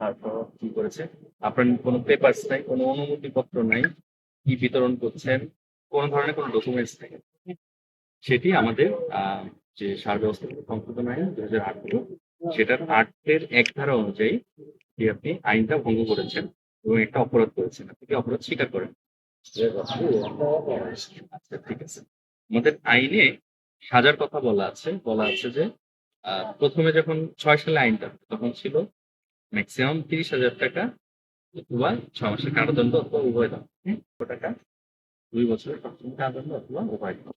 তারপর কি করেছে? আপনার কোনো পেপারস নাই কোনো অনুমতি পত্র নাই? কি বিতরণ করছেন, কোনো ধরনের কোনো ডকুমেন্টস নেই। সেটি আমাদের যে সার ব্যবস্থা সংশোধন আইন দু হাজার আঠারো সেটার আটের এক ধারা অনুযায়ী আপনি আইনটা ভঙ্গ করেছেন এবং একটা অপরাধ করেছেন, আপনি কি অপরাধ স্বীকার করেন? আচ্ছা ঠিক আছে। আমাদের আইনে সাজার কথা বলা আছে বলা আছে যে প্রথমে যখন ছয় সালে আইনটা, তখন ছিল ম্যাক্সিমাম তিরিশ হাজার টাকা অথবা ছ মাসের কারাদণ্ড অথবা উভয় দাম টাকা দুই বছরের কারাদণ্ড অথবা উভয় দাম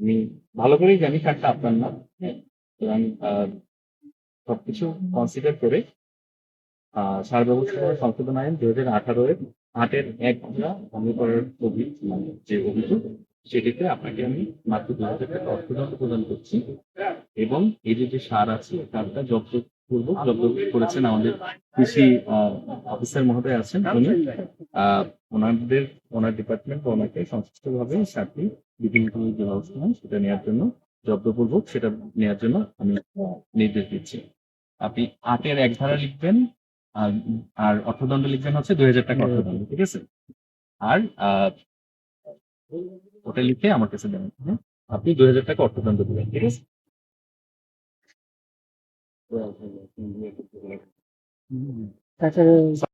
আমি ভালো করেই জানি কার্ডটা আপনার না হ্যাঁ আহ, সবকিছু কনসিডার করে সার ব্যবস্থা সংশোধন আইন দুই হাজার আঠারো এর আটের এক ধারা ভঙ্গ করার অভিযোগ মানে যে অভিযোগ সেটিতে আপনাকে আমি মাত্র দুই হাজার টাকা অর্থদণ্ড প্রদান করছি। এবং এই যে সার আছে সারটা জব্দ করব জব্দ করেছেন আমাদের কৃষি অফিসার মহোদয় আছেন, উনি ওনাদের, ওনার ডিপার্টমেন্ট ওনাকে সংশ্লিষ্ট ভাবে সারটি বিভিন্ন যে ব্যবস্থা হয় সেটা নেওয়ার জন্য জব্দপূর্বক সেটা নেওয়ার জন্য আমি নির্দেশ দিচ্ছি। আপনি আটের এক ধারা লিখবেন, আর অর্থদণ্ড লিখবেন হচ্ছে দুই হাজার টাকা অর্থদণ্ড, ঠিক আছে? আর ওটা লিখে আমার কাছে দেবেন হ্যাঁ? আপনি দুই হাজার টাকা অর্থদণ্ড দেবেন, ঠিক আছে? 嗯嗯嗯。但是